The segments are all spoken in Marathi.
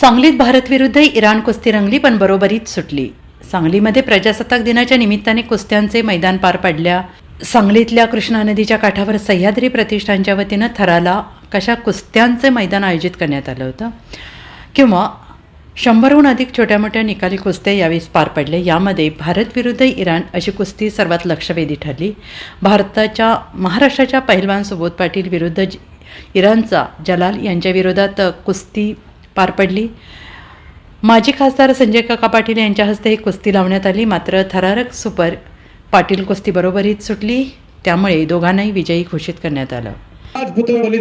सांगलीत भारतविरुद्ध इराण कुस्ती रंगली पण बरोबरीत सुटली. सांगलीमध्ये प्रजासत्ताक दिनाच्या निमित्ताने कुस्त्यांचे मैदान पार पडल्या. सांगलीतल्या कृष्णा नदीच्या काठावर सह्याद्री प्रतिष्ठानच्या वतीनं थराला कशा कुस्त्यांचे मैदान आयोजित करण्यात आलं होतं? किंवा शंभरहून अधिक छोट्या मोठ्या निकाली कुस्त्या यावेळेस पार पडले यामध्ये भारत विरुद्ध इराण अशी कुस्ती सर्वात लक्षवेधी ठरली. भारताच्या महाराष्ट्राच्या पहिलवान सुबोध पाटील विरुद्ध ज- इराणचा जलाल यांच्याविरोधात कुस्ती पार पडली. माजी खासदार संजय काका पाटील यांच्या हस्ते ही कुस्ती लावण्यात आली मात्र थरारक सुपर पाटील कुस्ती बरोबरीत सुटली. त्यामुळे दोघांनाही विजयी घोषित करण्यात आलं. दुर्बली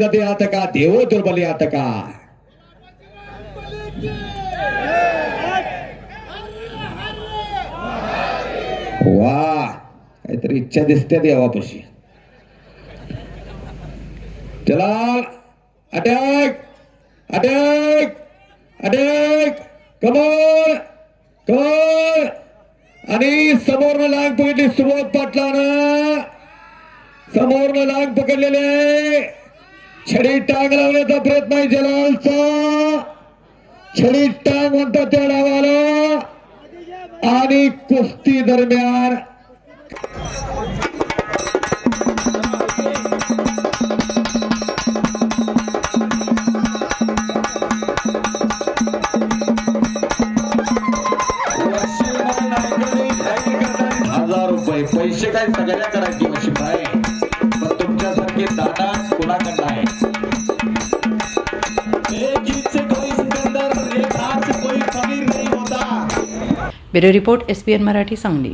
वा काहीतरी इच्छा दिसते देवापाशी. चला अटॅक अटॅक. अनेक कमोन कमोन आणि समोरनं लांग पकडली सुबोध पाटलानं. समोरनं लांग पकडलेले. छडी टांग लावण्याचा प्रयत्न आहे जलालचा. छडी टांग म्हणतात त्या डावाला आणि कुस्ती दरम्यान हजार रुपये. पैसे काय सगळ्या करायची मशीन आहे पण तुमच्यासारखे दादा कोणाकडनं आहे? Bureau report S P N Marathi Sangli.